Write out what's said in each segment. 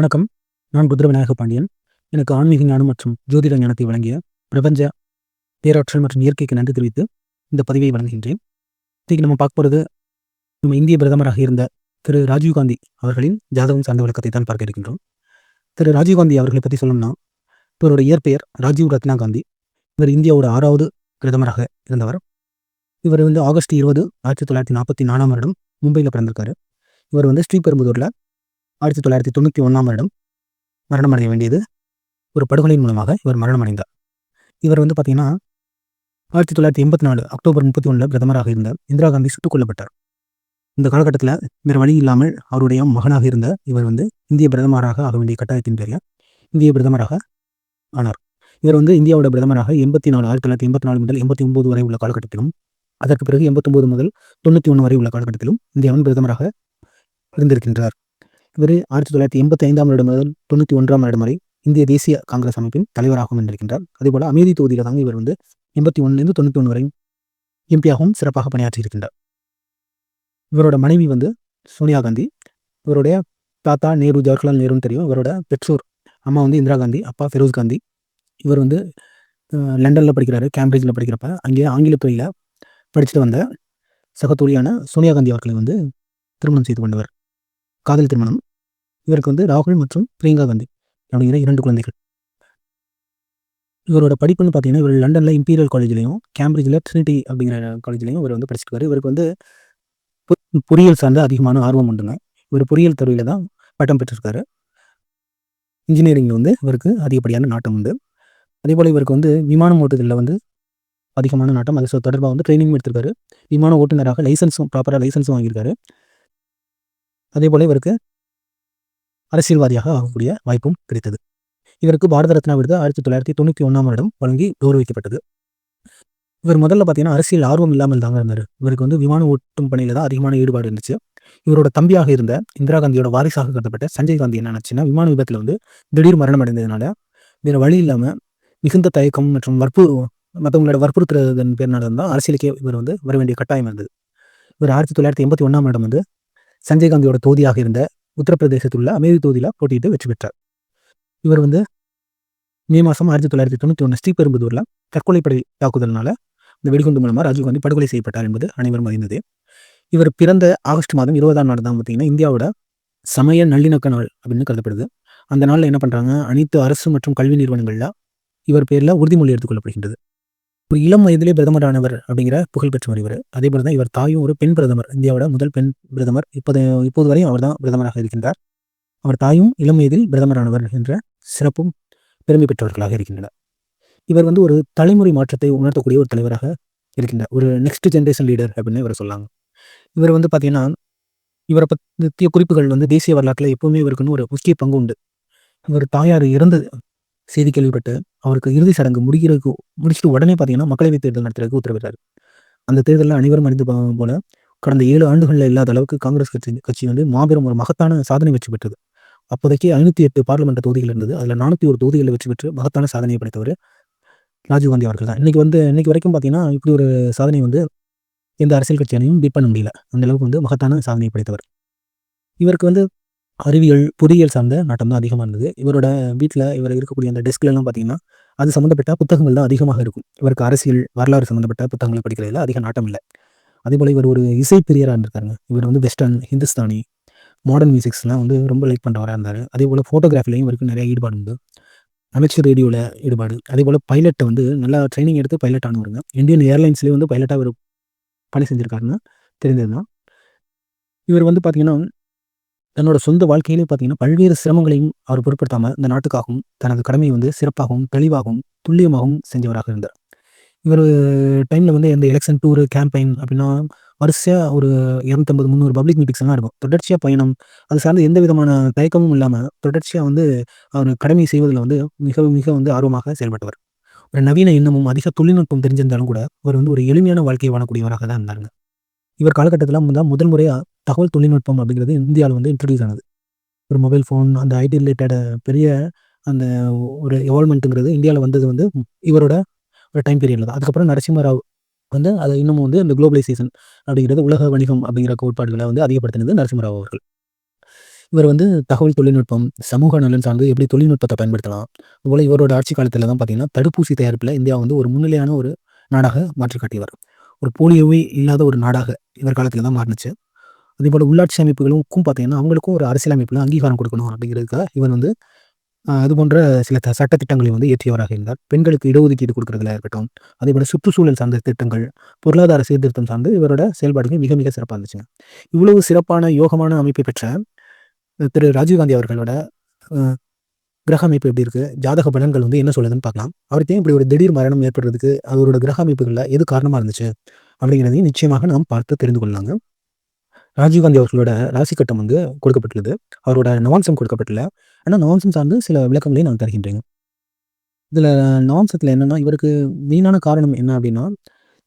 வணக்கம். நான் ருத்ர விநாயக பாண்டியன். எனக்கு ஆன்மீக ஞானம் மற்றும் ஜோதிட ஞானத்தை வழங்கிய பிரபஞ்ச பேராற்றல் மற்றும் இயற்கைக்கு நன்றி தெரிவித்து இந்த பதிவை வழங்குகின்றேன். இன்றைக்கு நம்ம பார்க்க போகிறது நம்ம இந்திய பிரதமராக இருந்த திரு ராஜீவ்காந்தி அவர்களின் ஜாதகம் சார்ந்த விளக்கத்தை தான் பார்க்க இருக்கின்றோம். திரு ராஜீவ்காந்தி அவர்களை பற்றி சொல்லணும்னா இவரோட இயற்பெயர் ராஜீவ் ரத்னா காந்தி. இவர் இந்தியாவோட ஆறாவது பிரதமராக இருந்தவர். இவர் வந்து ஆகஸ்ட் இருபது ஆயிரத்தி தொள்ளாயிரத்தி நாற்பத்தி நாலாம் வருடம் மும்பையில் பிறந்திருக்காரு. இவர் வந்து ஸ்ரீபெரும்புதூரில் ஆயிரத்தி தொள்ளாயிரத்தி தொண்ணூற்றி ஒன்றாம் வருடம் மரணமடைய வேண்டியது ஒரு படுகொலையின் மூலமாக இவர் மரணமடைந்தார். இவர் வந்து பார்த்தீங்கன்னா ஆயிரத்தி தொள்ளாயிரத்தி எண்பத்தி நாலு அக்டோபர் முப்பத்தி ஒன்றில் பிரதமராக இருந்த இந்திரா காந்தி சுட்டுக் கொல்லப்பட்டார். இந்த காலகட்டத்தில் வேறு வழி இல்லாமல் அவருடைய மகனாக இருந்த இவர் வந்து இந்திய பிரதமராக ஆக வேண்டிய கட்டாயத்தின் பேரில் இந்திய பிரதமராக ஆனார். இவர் வந்து இந்தியாவோட பிரதமராக எண்பத்தி நாலு ஆயிரத்தி தொள்ளாயிரத்தி எண்பத்தி நாலு முதல் எண்பத்தி ஒன்பது வரை உள்ள காலகட்டத்திலும் அதற்கு பிறகு எண்பத்தொம்பது முதல் தொண்ணூற்றி ஒன்று வரை உள்ள காலகட்டத்திலும் இந்தியாவின் பிரதமராக இருந்திருக்கின்றார். இவர் ஆயிரத்தி தொள்ளாயிரத்தி எண்பத்தி ஐந்தாம் வருடம் முதல் தொண்ணூற்றி ஒன்றாம் வருடம் வரை இந்திய தேசிய காங்கிரஸ் அமைப்பின் தலைவராகவும் இருந்திருக்கின்றார். அதேபோல் அமேதி தொகுதியில் தாங்க இவர் வந்து எண்பத்தி ஒன்றுலேருந்து தொண்ணூற்றி ஒன்று வரை எம்பியாகவும் சிறப்பாக பணியாற்றியிருக்கின்றார் இவரோட மனைவி வந்து சோனியா காந்தி. இவருடைய தாத்தா நேரு ஜவஹர்லால் நேருன்னு தெரியும். இவரோட பெற்றோர் அம்மா வந்து இந்திரா காந்தி அப்பா ஃபெரோஸ் காந்தி. இவர் வந்து லண்டனில் படிக்கிறாரு கேம்பிரிட்ஜில் படிக்கிறப்ப அங்கேயே ஆங்கில துறையில் படிச்சுட்டு வந்த சகத்தோழியான சோனியா காந்தி அவர்களை வந்து திருமணம் செய்து கொண்டவர். காதல் திருமணம். இவருக்கு வந்து ராகுல் மற்றும் பிரியங்கா காந்தி. அப்படிங்கிற இரண்டு குழந்தைகள். இவரோட படிப்புன்னு பார்த்தீங்கன்னா இவர் லண்டனில் இம்பீரியல் காலேஜ்லையும் கேம்பிரிட்ஜில் ட்ரினிட்டி அப்படிங்கிற காலேஜ்லையும் இவர் வந்து படிச்சிருக்காரு. இவருக்கு வந்து பொறியியல் சார்ந்த அதிகமான ஆர்வம் உண்டுங்க. இவர் பொறியியல் துறையில் தான் பட்டம் பெற்றிருக்காரு. இன்ஜினியரிங்கில் வந்து இவருக்கு அதிகப்படியான நாட்டம் உண்டு. அதே போல் இவருக்கு வந்து விமானம் ஓட்டுதலில் வந்து அதிகமான நாட்டம். அது தொடர்பாக வந்து ட்ரைனிங் எடுத்திருக்காரு. விமான ஓட்டுநராக லைசன்ஸும் ப்ராப்பராக லைசன்ஸும் வாங்கியிருக்காரு. அதே போல் இவருக்கு அரசியல்வாதியாக ஆகக்கூடிய வாய்ப்பும் கிடைத்தது. இவருக்கு பாரத ரத்னா விருது ஆயிரத்தி தொள்ளாயிரத்தி தொண்ணூற்றி ஒன்றாம் வருடம் வழங்கி கௌரவிக்கப்பட்டது. இவர் முதல்ல பார்த்தீங்கன்னா அரசியல் ஆர்வம் இல்லாமல் தாங்க இருந்தார். இவருக்கு வந்து விமான ஓட்டும் பணியில் தான் அதிகமான ஈடுபாடு இருந்துச்சு. இவரோட தம்பியாக இருந்த இந்திரா காந்தியோட வாரிசாக கருதப்பட்ட சஞ்சய் காந்தி என்ன நினச்சுன்னா விமான விபத்தில் வந்து திடீர் மரணம் அடைந்ததுனால வேறு வழி இல்லாமல் மிகுந்த தயக்கம் மற்றும் வற்பு மற்றவங்களோட வற்புறுத்துறதன் பேர்னால தான் அரசியலுக்கே இவர் வந்து வர வேண்டிய கட்டாயம் இருந்தது. இவர் ஆயிரத்தி தொள்ளாயிரத்தி எண்பத்தி ஒன்றாம் வருடம் வந்து சஞ்சய் காந்தியோட தொகுதியாக இருந்த உத்தரப்பிரதேசத்தில் உள்ள அமேதி தொகுதியில் போட்டியிட்டு வெற்றி பெற்றார். இவர் வந்து மே மாதம் ஆயிரத்தி தொள்ளாயிரத்தி தொண்ணூற்றி ஒன்று ஸ்ரீபெரும்புதூரில் தற்கொலைப்படை தாக்குதல்னால இந்த வெடிகுண்டு மூலமாக ராஜீவ்காந்தி படுகொலை செய்யப்பட்டார் என்பது அனைவரும் அறிந்தது. இவர் பிறந்த ஆகஸ்ட் மாதம் இருபதாம் நாள் தான் பார்த்தீங்கன்னா இந்தியாவோட சமய நல்லிணக்க நாள் அப்படின்னு கருதப்படுது. அந்த நாளில் என்ன பண்ணுறாங்க அனைத்து அரசு மற்றும் கல்வி நிறுவனங்களில் இவர் பேரில் உறுதிமொழி எடுத்துக்கொள்ளப்படுகின்றது ஒரு இளம் வயதிலே பிரதமரானவர் அப்படிங்கிற புகழ் பெற்றவர் இவர் அதே போல தான் இவர் தாயும் ஒரு பெண் பிரதமர் இந்தியாவோட முதல் பெண் பிரதமர். இப்போது இப்போது வரையும் அவர் தான் பிரதமராக இருக்கின்றார். அவர் தாயும் இளம் வயதில் பிரதமரானவர் என்ற சிறப்பும் பெருமை பெற்றவர்களாக இருக்கின்றனர். இவர் வந்து ஒரு தலைமுறை மாற்றத்தை உணர்த்தக்கூடிய ஒரு தலைவராக இருக்கின்றார். ஒரு நெக்ஸ்ட் ஜென்ரேஷன் லீடர் அப்படின்னு இவர் சொல்லாங்க. இவர் வந்து பார்த்தீங்கன்னா இவரை பற்றிய குறிப்புகள் வந்து தேசிய வரலாற்றில் எப்பவுமே இவருக்குன்னு ஒரு முக்கிய பங்கு உண்டு. இவர் தாயார் இறந்தது செய்தி கேள்விப்பட்டு அவருக்கு இறுதி சடங்கு முடிகிறதுக்கு முடிச்சுட்டு உடனே பார்த்தீங்கன்னா மக்களவைத் தேர்தல் நடத்துறதுக்கு உத்தரவிடுறாரு. அந்த தேர்தலில் அனைவரும் அறிந்து போல கடந்த ஏழு ஆண்டுகளில் இல்லாத அளவுக்கு காங்கிரஸ் கட்சி கட்சி வந்து மாபெரும் ஒரு மகத்தான சாதனை வெற்றி பெற்றது. அப்போதைக்கு ஐநூற்றி எட்டு பார்லிமெண்ட் தொகுதிகள் இருந்தது. அதில் நானூற்றி ஒரு தொகுதிகளில் வெற்றி பெற்று மகத்தான சாதனையை படைத்தவர் ராஜீவ்காந்தி அவர்கள் தான். இன்னைக்கு வந்து இன்றைக்கி வரைக்கும் பார்த்தீங்கன்னா இப்படி ஒரு சாதனை வந்து எந்த அரசியல் கட்சியாலையும் பீட் பண்ண முடியல. அந்த அளவுக்கு வந்து மகத்தான சாதனையை படைத்தவர். இவருக்கு வந்து அறிவியல் பொறியியல் சார்ந்த நாட்டம் தான் அதிகமாக இருந்தது. இவரோட வீட்டில் இவர் இருக்கக்கூடிய அந்த டெஸ்க்லாம் பார்த்தீங்கன்னா அது சம்மந்தப்பட்ட புத்தகங்கள் தான் அதிகமாக இருக்கும். இவருக்கு அரசியல் வரலாறு சம்மந்தப்பட்ட புத்தகங்களை படிக்கிறதுல அதிக நாட்டம் இல்லை. அதே போல் இவர் ஒரு இசை பிரியராக இருந்திருக்காருங்க. இவர் வந்து வெஸ்டர்ன் ஹிந்துஸ்தானி மாடர்ன் மியூசிக்ஸ்லாம் வந்து ரொம்ப லைக் பண்ணுறவராக இருந்தார். அதே போல் ஃபோட்டோகிராஃபிலையும் இவருக்கு நிறைய ஈடுபாடு உண்டு. அமைச்சர் ரேடியோவில் ஈடுபாடு. அதே போல் பைலட்டை வந்து நல்லா ட்ரைனிங் எடுத்து பைலட் ஆனவருங்க. இந்தியன் ஏர்லைன்ஸ்லேயே வந்து பைலட்டாக இவர் பணி செஞ்சுருக்காருன்னு தெரிஞ்சது தான் இவர் வந்து பார்த்திங்கன்னா தன்னோட சொந்த வாழ்க்கையிலே பார்த்தீங்கன்னா பல்வேறு சிரமங்களையும் அவர் பொருட்படுத்தாமல் இந்த நாட்டுக்காகவும் தனது கடமையை வந்து சிறப்பாகவும் தெளிவாகவும் துல்லியமாகவும் செஞ்சவராக இருந்தார். இவர் டைமில் வந்து எந்த எலெக்ஷன் டூரு கேம்பெயின் அப்படின்னா வரிசையாக ஒரு இரநூத்தம்பது முந்நூறு பப்ளிக் மீட்டிங்ஸ் எல்லாம் இருக்கும். தொடர்ச்சியாக பயணம் அது சார்ந்து எந்த விதமான தயக்கமும் இல்லாமல் தொடர்ச்சியாக வந்து அவர் கடமை செய்வதில் வந்து மிக மிக வந்து ஆர்வமாக செயல்பட்டவர். ஒரு நவீன எண்ணமும் அதிக தொழில்நுட்பம் தெரிஞ்சிருந்தாலும் கூட அவர் வந்து ஒரு எளிமையான வாழ்க்கையை வாழக்கூடியவராக தான் இருந்தாருங்க. இவர் காலகட்டத்தில் முதல் முதல் முறையாக தகவல் தொழில்நுட்பம் அப்படிங்கிறது இந்தியாவில் வந்து இன்ட்ரடியூஸ் ஆனது ஒரு மொபைல் ஃபோன் அந்த ஐடி ரிலேட்டட் பெரிய அந்த ஒரு எவால்மெண்ட்டுங்கிறது இந்தியாவில் வந்தது வந்து இவரோட ஒரு டைம் பீரியடில் தான் அதுக்கப்புறம் நரசிம்மராவ் வந்து அதை இன்னமும் வந்து இந்த குளோபலைசேஷன் அப்படிங்கிறது உலக வணிகம் அப்படிங்கிற கோட்பாடுகளை வந்து அதிகப்படுத்தினது நரசிம்மராவ் அவர்கள் இவர் வந்து தகவல் தொழில்நுட்பம், சமூக நலன் சார்ந்து எப்படி தொழில்நுட்பத்தை பயன்படுத்தலாம். அதுபோல் இவரோட ஆட்சி காலத்தில் தான் பார்த்தீங்கன்னா, தடுப்பூசி தயாரிப்பில் இந்தியா வந்து ஒரு முன்னிலையான ஒரு நாடாக மாற்றி காட்டியவர். ஒரு போலியோவே இல்லாத ஒரு நாடாக இவர் காலத்தில் தான் மாறுனுச்சு. அதேபோல உள்ளாட்சி அமைப்புகளுக்கும் பார்த்தீங்கன்னா, அவங்களுக்கும் ஒரு அரசியல் அமைப்புல அங்கீகாரம் கொடுக்கணும் அப்படிங்கிறதுக்காக இவர் வந்து அது போன்ற சில த சட்ட திட்டங்களை வந்து இயற்றியவராக இருந்தார். பெண்களுக்கு இடஒதுக்கீடு கொடுக்குறதுல இருக்கட்டும், அதேபோல சுற்றுச்சூழல் சார்ந்த திட்டங்கள், பொருளாதார சீர்திருத்தம் சார்ந்து இவரோட செயல்பாடுகள் மிக மிக சிறப்பாக இருந்துச்சுங்க. இவ்வளவு சிறப்பான யோகமான அமைப்பை பெற்ற திரு ராஜீவ்காந்தி அவர்களோட கிரக அமைப்பு எப்படி இருக்கு? ஜாதக பலன்கள் வந்து என்ன சொல்லுதுன்னு பார்க்கலாம். அவருக்கு ஏன் இப்படி ஒரு திடீர் மரணம் ஏற்படுறதுக்கு அவரோட கிரக அமைப்புகளில் எது காரணமாக இருந்துச்சு? அப்படிங்கிறதையும் நிச்சயமாக நாம் பார்த்து தெரிந்து கொள்ளலாங்க. ராஜீவ்காந்தி அவர்களோட ராசி கட்டம் வந்து கொடுக்கப்பட்டுள்ளது. அவரோட நவாம்சம் கொடுக்கப்பட்டுள்ள ஆனால் நவாம்சம் சார்ந்து சில விளக்கங்களையும் நான் தருகின்றேன். இதில் நவாம்சத்தில் என்னென்னா இவருக்கு மெயினான காரணம் என்ன அப்படின்னா,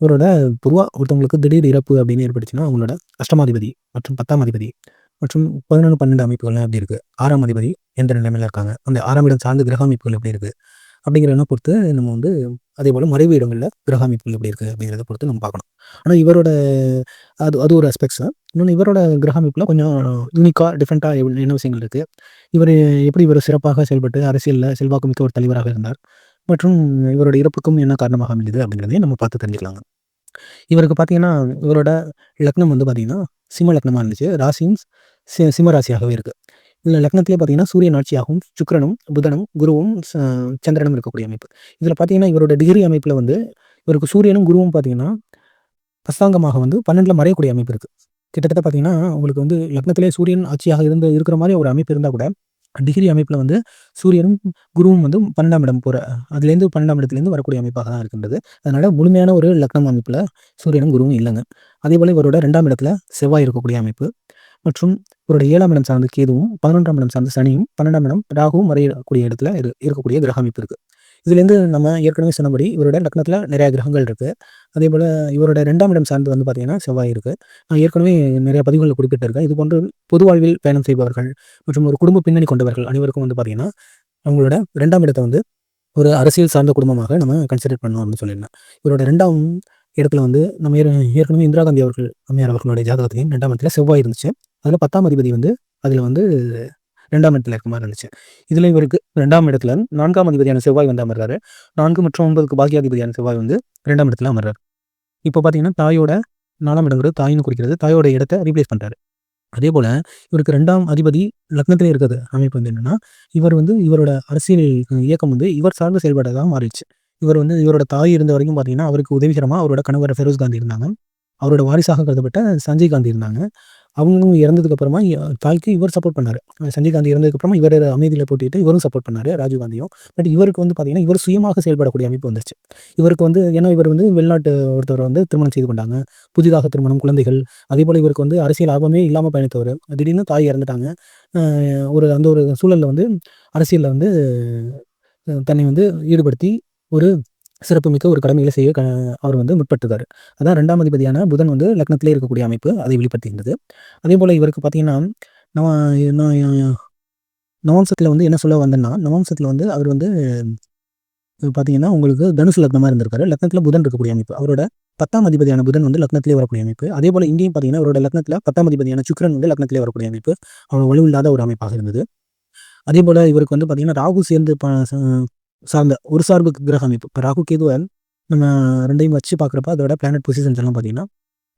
இவரோட பொதுவாக ஒருத்தவங்களுக்கு திடீர் இறப்பு அப்படின்னு ஏற்பட்டுச்சுன்னா, அவங்களோட அஷ்டமாதிபதி மற்றும் 10ஆம் அதிபதி மற்றும் 11, 12 அமைப்புகள்லாம் எப்படி இருக்கு? ஆறாம் அதிபதி எந்த நிலைமையில் இருக்காங்க? அந்த ஆறாம் இடம் சார்ந்த கிரக அமைப்புகள் எப்படி இருக்குது அப்படிங்கிறதெல்லாம் பொறுத்து நம்ம வந்து அதே போல் மறைவு இடங்களில் கிரக அமைப்புகள் எப்படி இருக்குது அப்படிங்கிறத பொறுத்து நம்ம பார்க்கணும். ஆனால் இவரோட அது அது ஒரு அஸ்பெக்ட்ஸ். இன்னொன்று இவரோட கிரக அமைப்பில் கொஞ்சம் யூனிக்காக டிஃப்ரெண்ட்டாக என்ன விஷயங்கள் இருக்குது இவர் எப்படி இவர் சிறப்பாக செயல்பட்டு அரசியலில் செல்வாக்கு மிக்க ஒரு தலைவராக இருந்தார்? மற்றும் இவரோட இறப்புக்கும் என்ன காரணமாக அமைந்தது? அப்படிங்கிறதையும் நம்ம பார்த்து தெரிஞ்சுக்கலாங்க. இவருக்கு பார்த்தீங்கன்னா, இவரோட லக்னம் வந்து பார்த்திங்கன்னா சிம்ம லக்னமாக இருந்துச்சு. ராசியும் சி சிம்ம ராசியாகவே இருக்குது உள்ள லக்னத்திலே பார்த்தீங்கன்னா, சூரியன் ஆட்சியாகவும், சுக்கரனும் புதனும், குருவும், சந்திரனும் இருக்கக்கூடிய அமைப்பு. இதில் பார்த்தீங்கன்னா, இவரோட டிகிரி அமைப்பில் வந்து இவருக்கு சூரியனும், குருவும் பார்த்தீங்கன்னா, அஸ்தாங்கமாக வந்து 12ல மறையக்கூடிய அமைப்பு இருக்குது கிட்டத்தட்ட பார்த்தீங்கன்னா, உங்களுக்கு வந்து லக்னத்திலே சூரியன் ஆட்சியாக இருந்து இருக்கிற மாதிரி ஒரு அமைப்பு இருந்தால் கூட, டிகிரி அமைப்பில் வந்து சூரியனும், குருவும் வந்து 12ஆம் இடம் போகிற அதுலேருந்து 12ஆம் இடத்துலேருந்து வரக்கூடிய அமைப்பாக தான் இருக்கின்றது. அதனால் முழுமையான ஒரு லக்னம் அமைப்பில் சூரியனும், குருவும் இல்லைங்க அதே போல் இவரோட ரெண்டாம் இடத்துல செவ்வாய் இருக்கக்கூடிய அமைப்பு மற்றும் இவருடைய ஏழாம் இடம் சார்ந்த கேதுவும், 11ஆம் இடம் சார்ந்த சனியும், 12ஆம் இடம் ராகுவும் மறையக்கூடிய இடத்துல இரு இருக்கக்கூடிய கிரக அமைப்பு இருக்கு. இதுலேருந்து நம்ம ஏற்கனவே சொன்னபடி இவரோட லக்னத்தில் நிறைய கிரகங்கள் இருக்கு. அதேபோல இவரோட ரெண்டாம் இடம் சார்ந்து வந்து பார்த்தீங்கன்னா, செவ்வாய் இருக்கு. நான் ஏற்கனவே நிறைய பதிவுகளில் குறிப்பிட்டிருக்கேன். இது போன்று பொது வாழ்வில் பயணம் செய்பவர்கள் மற்றும் ஒரு குடும்ப பின்னணி கொண்டவர்கள் அனைவருக்கும் வந்து பார்த்தீங்கன்னா, அவங்களோட ரெண்டாம் இடத்தை வந்து ஒரு அரசியல் சார்ந்த குடும்பமாக நம்ம கன்சிடர் பண்ணணும் அப்படின்னு சொல்லியிருந்தேன். இவரோட ரெண்டாம் இடத்துல வந்து நம்ம ஏற்கனவே இந்திரா காந்தி அவர்கள் அம்மையார் அவர்களுடைய ஜாதகத்தையும் ரெண்டாம் இடத்துல செவ்வாய் இருந்துச்சு. அதில் பத்தாம் அதிபதி வந்து அதில் வந்து ரெண்டாம் இடத்துல இருக்க மாதிரி இருந்துச்சு. இதில் இவருக்கு ரெண்டாம் இடத்துல நான்காம் அதிபதியான செவ்வாய் வந்து அமர்றாரு. நான்கு மற்றும் 9க்கு பாக்கியாதிபதியான செவ்வாய் வந்து ரெண்டாம் இடத்துல அமர்றாரு. இப்போ பார்த்தீங்கன்னா, தாயோட நாலாம் இடங்கிறது தாயின்னு குறிக்கிறது. தாயோட இடத்த ரீப்ளேஸ் அதே போல் இவருக்கு ரெண்டாம் அதிபதி லக்னத்திலே இருக்கிறது அமைப்பு வந்து என்னென்னா இவர் வந்து இவரோட அரசியல் இயக்கம் வந்து இவர் சார்ந்த செயல்பாடா மாறிடுச்சு. இவர் வந்து இவரோட தாய் இருந்த வரைக்கும் பார்த்தீங்கன்னா, அவருக்கு உதவிகரமாக அவரோட கணவர் ஃபெரோஸ் காந்தி இருந்தாங்க. அவரோட வாரிசாக கருதப்பட்ட சஞ்சய் காந்தி இருந்தாங்க. அவங்களும் இறந்ததுக்கு அப்புறமா தாய்க்கு இவர் சப்போர்ட் பண்ணாரு. சஞ்சய் காந்தி இறந்ததுக்கு அப்புறமா இவர் அமைதியில் போட்டிட்டு இவரும் சப்போர்ட் பண்ணாரு, ராஜீவ் காந்தியும். பட் இவருக்கு வந்து பார்த்தீங்கன்னா, இவர் சுயமாக செயல்படக்கூடிய அமைப்பு வந்துச்சு இவருக்கு வந்து ஏன்னா இவர் வந்து வெளிநாட்டு ஒருத்தர் வந்து திருமணம் செய்து கொண்டாங்க. புதிதாக திருமணம், குழந்தைகள். அதேபோல இவருக்கு வந்து அரசியல் ஆபமே இல்லாமல் பயணித்தவர் திடீர்னு தாய் இறந்துட்டாங்க. ஒரு அந்த ஒரு சூழலில் வந்து அரசியலில் வந்து தன்னை வந்து ஈடுபடுத்தி ஒரு சிறப்புமிக்க ஒரு கடமைகளை செய்ய க அவர் வந்து முற்பட்டுதார் அதான் ரெண்டாம் அதிபதியான புதன் வந்து லக்னத்திலே இருக்கக்கூடிய அமைப்பு அதை வெளிப்படுத்தினது அதே போல் இவருக்கு பார்த்தீங்கன்னா, நம்ம நான் வந்து என்ன சொல்ல வந்தேன்னா, நவம்சத்தில் வந்து அவர் வந்து பார்த்தீங்கன்னா, உங்களுக்கு தனுசு லக்னமாக இருந்திருக்காரு. லக்னத்தில் புதன் இருக்கக்கூடிய அமைப்பு. அவரோட 10ஆம் அதிபதியான புதன் வந்து லக்னத்திலே வரக்கூடிய அமைப்பு. அதே போல் இங்கேயும் பார்த்தீங்கன்னா, அவரோட லக்னத்தில் பத்தாம் அதிபதியான சுக்கிரன் வந்து லக்னத்திலே வரக்கூடிய அமைப்பு. அவரோட வலுவில்லாத ஒரு அமைப்பாக இருந்தது. அதே போல் இவருக்கு வந்து பார்த்தீங்கன்னா, ராகு சேர்ந்து ப ச சார்ந்த ஒரு சார்பு கிரக அமைப்பு. இப்போ ராகு, கேதுவன் நம்ம ரெண்டையும் வச்சு பார்க்குறப்ப அதோட பிளானட் பொசிஷன்ஸ் எல்லாம் பார்த்தீங்கன்னா,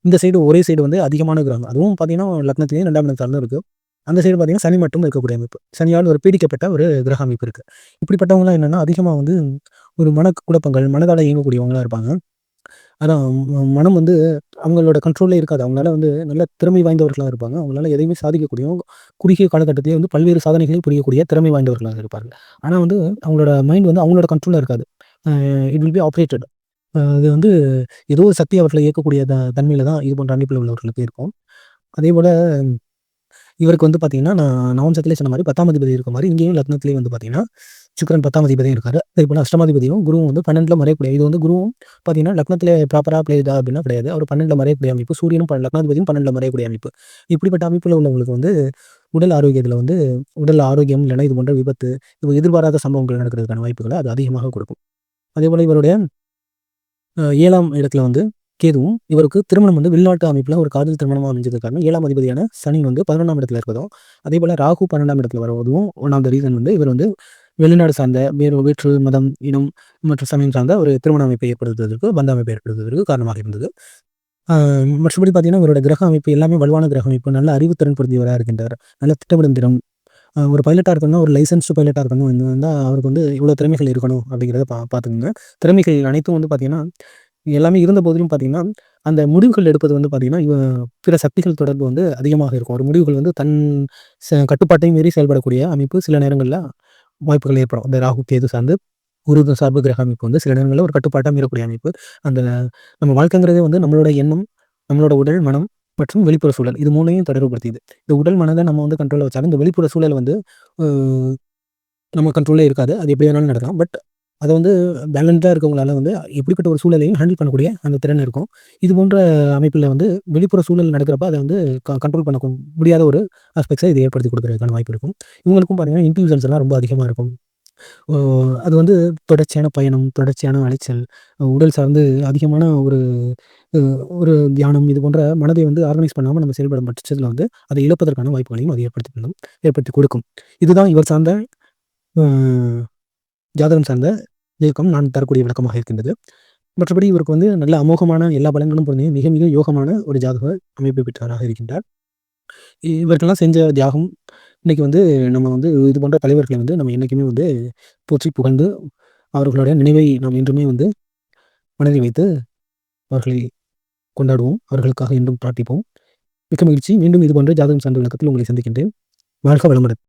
இந்த சைடு ஒரே சைடு வந்து அதிகமான கிரகம். அதுவும் பார்த்தீங்கன்னா, லக்னத்திலேயே ரெண்டாம் இடம் சார்ந்தும் இருக்குது அந்த சைடு பார்த்தீங்கன்னா, சனி மட்டும் இருக்கக்கூடிய அமைப்பு. சனியால் ஒரு பீடிக்கப்பட்ட ஒரு கிரக அமைப்பு இருக்குது இப்படிப்பட்டவங்களாம் என்னென்னா அதிகமாக வந்து ஒரு மனக்குழப்பங்கள், மனதால இயங்கக்கூடியவங்களா இருப்பாங்க. அதான் மனம் வந்து அவங்களோட கண்ட்ரோலில் இருக்காது. அவங்களால வந்து நல்ல திறமை வாய்ந்தவர்களாக இருப்பாங்க. அவங்களால எதையுமே சாதிக்கக்கூடிய குறுகிய காலகட்டத்திலே வந்து பல்வேறு சாதனைகளை புரியக்கூடிய திறமை வாய்ந்தவர்களாக இருப்பாங்க ஆனால் வந்து அவங்களோட மைண்ட் வந்து அவங்களோட கண்ட்ரோலில் இருக்காது. இட் வில் பி ஆப்ரேட்டட் அது வந்து ஏதோ ஒரு சக்தி அவர்களை இயக்கக்கூடிய த தன்மையில் தான் இது போன்ற அமைப்பில் உள்ளவர்களுக்கு இருக்கும். அதே போல் இவருக்கு வந்து பார்த்தீங்கன்னா, நான் நவம்சத்திலே சொன்ன மாதிரி பத்தாம் அதிபதி இருக்க மாதிரி இங்கேயும் லக்னத்திலேயே வந்து பார்த்தீங்கன்னா, சுக்கரன் பத்தாம் அதிபதியும் இருக்காரு. அதேபோல அஷ்டமாதிபதியும் குருவும் வந்து 12ல மறையக்கூடிய இது வந்து குருவும் பார்த்தீங்கன்னா, லக்னத்தில் ப்ராப்பரா பிளேதா அப்படின்னா கிடையாது. அவர் 12ல மறையக்கூடிய அமைப்பு. சூரியனும் லக்னாதிபதியும் 12ல மறையக்கூடிய அமைப்பு. இப்படிப்பட்ட அமைப்புல உள்ளவங்களுக்கு வந்து உடல் ஆரோக்கியத்தில் வந்து உடல் ஆரோக்கியம் இல்லைன்னா இது போன்ற விபத்து, இது எதிர்பாராத சம்பவங்கள் நடக்கிறதுக்கான வாய்ப்புகளை அது அதிகமாக கொடுக்கும். அதேபோல இவருடைய ஏழாம் இடத்துல வந்து கேதுவும் இவருக்கு திருமணம் வந்து வெளிநாட்டு அமைப்பில் ஒரு காதல் திருமணமாக அமைஞ்சதுக்காக ஏழாம் அதிபதியான சனி வந்து பதினொன்றாம் இடத்துல இருப்பதும் அதே போல் ராகு பன்னெண்டாம் இடத்துல வருவதும் ஒன் ஆஃப் த ரீசன் வந்து இவர் வந்து வெளிநாடு சார்ந்த வேறு வேற்று மதம் இனம் மற்றும் சமயம் சார்ந்த ஒரு திருமண அமைப்பை ஏற்படுத்துவதற்கு பந்த அமைப்பை ஏற்படுத்துவதற்கு காரணமாக இருந்தது. மற்றபடி பார்த்தீங்கன்னா இவரோட கிரக அமைப்பு எல்லாமே வலுவான கிரக அமைப்பு நல்ல அறிவுத்திறன் பொருந்தியவராக இருக்கின்றார். நல்ல திட்டமிடும் திறம் ஒரு பைலட்டாக இருக்கணும் ஒரு லைசன்ஸ்டு பைலட்டாக இருக்கணும் இருந்தால் அவருக்கு வந்து இவ்வளோ திறமைகள் இருக்கணும் அப்படிங்கிறத பா பார்த்துக்குங்க திறமைகள் அனைத்தும் வந்து பார்த்திங்கன்னா எல்லாமே இருந்த போதிலும் பார்த்தீங்கன்னா அந்த முடிவுகள் எடுப்பது வந்து பார்த்திங்கன்னா இவ பிற சக்திகள் தொடர்பு வந்து அதிகமாக இருக்கும். ஒரு முடிவுகள் வந்து தன் ச கட்டுப்பாட்டையும் மீறி செயல்படக்கூடிய அமைப்பு சில நேரங்களில் வாய்ப்புகள் ஏற்படும். இந்த ராகு கேது சார்ந்து குரு சார்பு கிரக அமைப்பு வந்து சில நேரங்களில் ஒரு கட்டுப்பாட்டாக மீறக்கூடிய அமைப்பு. அந்த நம்ம வாழ்க்கைங்கிறதே வந்து நம்மளோட எண்ணம் நம்மளோட உடல் மனம் மற்றும் வெளிப்புற சூழல். இது மூணையும் தொடர்புபடுத்தியது. இந்த உடல் மனதை நம்ம வந்து கண்ட்ரோலில் வச்சாலும் இந்த வெளிப்புற சூழல் வந்து நம்ம கண்ட்ரோலே இருக்காது. அது எப்படி வேணாலும் நடக்கலாம். பட் அதை வந்து பேலண்டாக இருக்கவங்களால வந்து எப்படிப்பட்ட ஒரு சூழலையும் ஹேண்டில் பண்ணக்கூடிய அந்த திறன் இருக்கும். இது போன்ற அமைப்பில் வந்து வெளிப்புற சூழல் நடக்கிறப்ப அதை வந்து கண்ட்ரோல் பண்ண முடியாத ஒரு ஆஸ்பெக்ட்ஸை இது ஏற்படுத்தி கொடுக்குறதுக்கான வாய்ப்பு இருக்கும். இவங்களுக்கும் பார்த்தீங்கன்னா இன்ட்யூஷன்ஸ் எல்லாம் ரொம்ப அதிகமாக இருக்கும். அது வந்து தொடர்ச்சியான பயணம் தொடர்ச்சியான அலைச்சல் உடல் சார்ந்து அதிகமான ஒரு ஒரு தியானம் இது போன்ற மனதை வந்து ஆர்கனைஸ் பண்ணாமல் நம்ம செயல்படும் பட்சத்தில் வந்து அதை இழப்பதற்கான வாய்ப்புகளையும் அது ஏற்படுத்தி பண்ணும் ஏற்படுத்தி கொடுக்கும். இதுதான் இவர் சார்ந்த ஜாதகம் சார்ந்த இயக்கம் நான் தரக்கூடிய விளக்கமாக இருக்கின்றது. மற்றபடி இவருக்கு வந்து நல்ல அமோகமான எல்லா பலன்களும் பொருந்தே மிக மிக யோகமான ஒரு ஜாதக அமைப்பு பெற்றவராக இருக்கின்றார். இவர்கள்லாம் செஞ்ச தியாகம் இன்றைக்கி வந்து நம்ம வந்து இது போன்ற தலைவர்களை வந்து நம்ம என்றைக்குமே வந்து போற்றி புகழ்ந்து அவர்களுடைய நினைவை நாம் என்றுமே வந்து மனதில் வைத்து அவர்களை கொண்டாடுவோம். அவர்களுக்காக என்றும் பிரார்த்திப்போம். மிக்க மகிழ்ச்சி. மீண்டும் இது போன்ற ஜாதகம் சார்ந்த விளக்கத்தில் உங்களை சந்திக்கின்றேன். வாழ்க வளமுடன்.